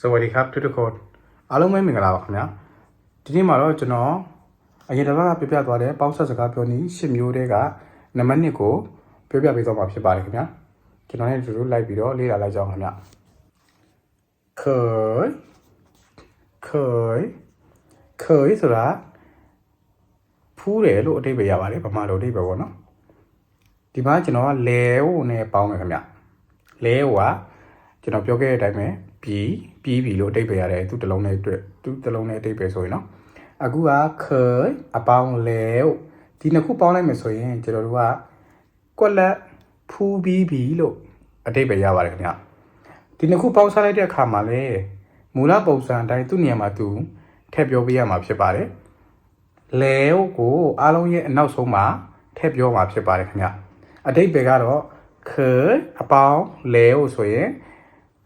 စวัสดีครับทุกทุกคนအားလုံးပဲမင်္ဂလာပါခင်ဗျာဒီနေ့မှာတော့ကျွန်တော်အရင်တစ်ပတ်ကပြပြသွားတဲ့ပေါက်ဆက်စကားပြောနည်း၈မျိုးတည်းကနံပါတ်1ကိုပြောပြပေးသွားမှာဖြစ်ပါတယ်ခင်ဗျာကျွန်တော်နဲ့တူတူလိုက်ပြီးတော့လေ့လာလိုက်ကြအောင်ခင်ဗျာเคยเคยเคยဆိုတာဖူးတယ်လို့အတိတ်ပဲရပါတယ်ဗမာလိုအတိတ်ပဲပေါ့နော်ဒီမှာကျွန်တော်ကလဲဟိုနဲ့ပေါင်းမယ်ခင်ဗျလဲဟိုက ကျွန်တော်ပြောခဲ့တဲ့အတိုင်းပဲ ပြီးပြီးပြီလို့အတိတ်ပဲရတယ်သူတလုံးနဲ့အတွက်သူတလုံးနဲ့အတိတ်ပဲဆိုရင်နော်အခုကခအပေါင်းလဲကိုဒီနှစ်ခုပေါင်းလိုက်မယ်ဆိုရင်ကျွန်တော်တို့ကကွက်လက်ဖူးပြီးပြီလို့အတိတ်ပဲရပါတယ်ခင်ဗျဒီနှစ်ခုပေါင်းစားလိုက်တဲ့အခါမှာလဲမူလပုံစံအတိုင်းသူ့နေရာမှာသူထည့်ပြောပေးရမှာဖြစ်ပါတယ်လဲကိုအားလုံးရဲ့အနောက်ဆုံးမှာထည့်ပြောမှာဖြစ်ပါတယ်ခင်ဗျအတိတ်ပဲကတော့ခအပေါင်းလဲကိုဆိုရင်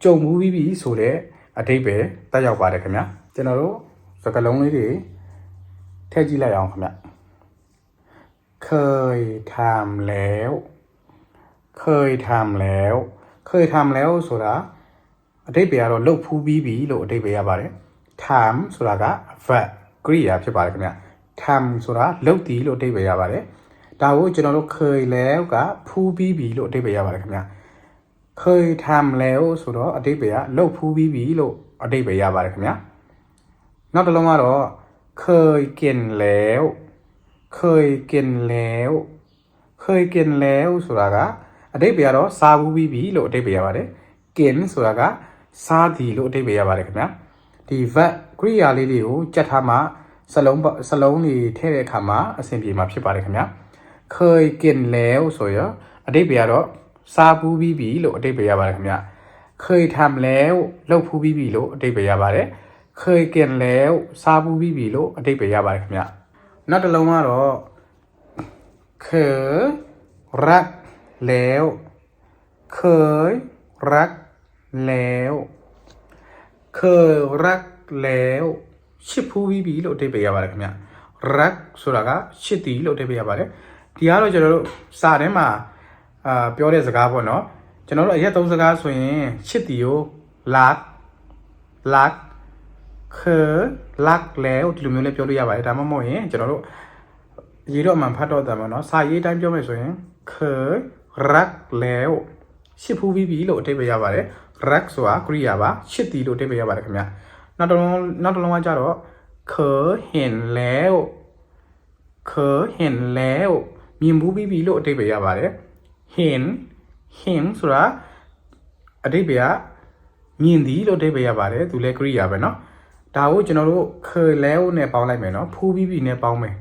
ကြုံမှုပြီးပြီဆိုတဲ့အတိတ်ပဲတက်ရောက်ပါတယ်ခင်ဗျာကျွန်တော်တို့စကလုံးလေးတွေထည့်ကြည့်လိုက်အောင်ခင်ဗျเคยทำแล้วเคยทำแล้วเคยทำแล้วဆိုတာအတိတ်ပဲကတော့လှုပ်ဖူးပြီးပြီလို့အတိတ်ပဲရပါတယ်ทำဆိုတာက verb ကရိယာဖြစ်ပါတယ်ခင်ဗျทำဆိုတာလှုပ်တည်လို့အတိတ်ပဲရပါတယ်ဒါကိုကျွန်တော်တို့เคยแล้วကဖူးပြီးပြီလို့အတိတ်ပဲရပါတယ်ခင်ဗျ เคยทำแล้วဆိုတော့အတိတ်ပဲကလှုပ်ဖူးပြီးပြီလို့အတိတ်ပဲရပါတယ်ခင်ဗျာနောက်တစ်လုံးကတော့เคยกินแล้วเคยกินแล้วเคยกินแล้วဆိုတာကအတိတ်ပဲကတော့စားဘူးပြီးပြီလို့အတိတ်ပဲရပါတယ်กินဆိုတာကစားသည်လို့အတိတ်ပဲရပါတယ်ခင်ဗျာဒီ verb ကရိယာလေးတွေကိုကြက်ထားမှစလုံးပစလုံးတွေထည့်တဲ့အခါမှာအဆင်ပြေမှာဖြစ်ပါတယ်ခင်ဗျာ เคยกินแล้วဆိုရယ်အတိတ်ပဲကတော့ စားပူးပြီးပြီလို့အတိတ်ပဲရပါတယ်ခင်ဗျခေထမ်လဲလှုပ်ဖူးပြီးပြီလို့အတိတ်ပဲရပါတယ်ခေကင်လဲစားပူးပြီးပြီလို့အတိတ်ပဲရပါတယ်ခင်ဗျနောက်တစ်လုံးကတော့ခေရက်လဲခေရက်လဲခေရက်လဲရှစ်ဖူးပြီးပြီလို့အတိတ်ပဲရပါတယ်ခင်ဗျရက်ဆိုတာကရှစ်တီလို့အတိတ်ပဲရပါတယ်ဒီကတော့ကျွန်တော်တို့စာထဲမှာ အာပြောတဲ့စကားပေါ့နော်ကျွန်တော်တို့အရက်သုံးစကားဆိုရင်ချစ်တီယိုလာလာခေလာလဲဒီလိုမျိုးလည်းပြောလို့ရပါတယ်ဒါမှမဟုတ်ရင်ကျွန်တော်တို့ရေးတော့မှန်ဖတ်တော့တယ်ပေါ့နော်စာရေးတိုင်းပြောမယ်ဆိုရင်ခေရက်လဲရှစ်ဖူးပြီးလို့အဓိပ္ပာယ်ရပါတယ်ရက်ဆိုတာကရိယာပါရှစ်တီလို့အဓိပ္ပာယ်ရပါတယ်ခင်ဗျာနောက်တစ်လုံးနောက်တစ်လုံးကကြတော့ခေဟင်လဲခေဟင်လဲမြင်ဘူးပြီးလို့အဓိပ္ပာယ်ရပါတယ် เห็นเห็นဆိုတာအတိတ်ပဲကမြင်သည်လို့အတိတ်ပဲရပါတယ်သူလည်းကရိယာပဲเนาะဒါကိုကျွန်တော်တို့เคยแล้วနဲ့ပေါင်းလိုက်မယ်เนาะဖူးပြီးပြီနဲ့ပေါင်းမယ်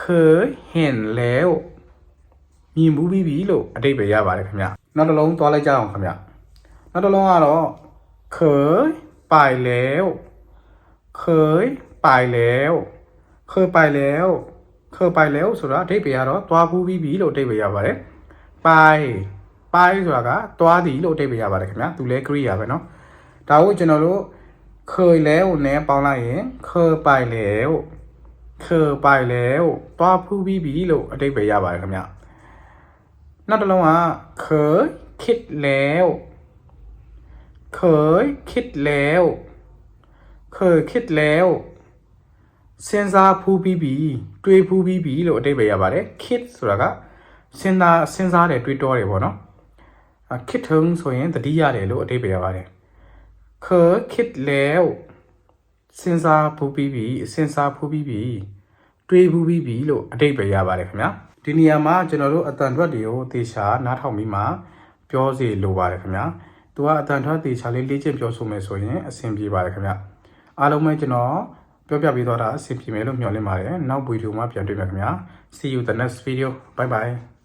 เคยเห็นแล้วမြင်ဘူးပြီးပြီလို့အတိတ်ပဲရပါတယ်ခင်ဗျနောက်တစ်လုံးသွားလိုက်ကြအောင်ခင်ဗျနောက်တစ်လုံးကတော့เคยไปแล้ว เคยไปแล้ว เคยไปแล้ว เคยไปแล้วဆိုတာအဓိပ္ပာယ်ကတော့သွားဘူးပြီးပြီလို့အဓိပ္ပာယ်ရပါတယ်။ ไปไปဆိုတာကသွားသည်လို့အဓိပ္ပာယ်ရပါတယ်ခင်ဗျာ။သူလည်းကရိယာပဲเนาะ။ဒါကိုကျွန်တော်တို့เคยแล้วနဲ့ပေါင်းလိုက်ရင်เคยไปแล้วเคยไปแล้วသွားဖူးပြီးပြီလို့အဓိပ္ပာယ်ရပါတယ်ခင်ဗျာ။နောက်တစ်လုံးကเคยคิดแล้วเคยคิดแล้ว เคยคิดแล้วစဉ်းစားဖူးပြီးပြီတွေးဖူးပြီးပြီလို့အတိတ်ပဲရပါတယ် kid ဆိုတာက စဉ်းစားစဉ်းစားတယ်တွေးတောတယ်ပေါ့နော်ခစ်ထုံဆိုရင်တတိရတယ်လို့အတိပ္ပယ်ရပါတယ်ခခစ်လဲစဉ်းစားဖူးပြီးပြီစဉ်းစားဖူးပြီးပြီတွေးဖူးပြီးပြီလို့အတိပ္ပယ်ရပါတယ်ခင်ဗျာဒီနေရာမှာကျွန်တော်တို့အတန်ထွက်တွေကိုသေချာနားထောင်ပြီးမှပြောစီလိုပါတယ်ခင်ဗျာသူကအတန်ထွက်သေချာလေးလေ့ကျင့်ပြောဆိုမယ်ဆိုရင်အဆင်ပြေပါတယ်ခင်ဗျာအားလုံးပဲကျွန်တော်ပြောပြပေးသွားတာအဆင်ပြေမယ်လို့မျှော်လင့်ပါတယ်နောက်ဗီဒီယိုမှာပြန်တွေ့မယ်ခင်ဗျာ see you the next video bye bye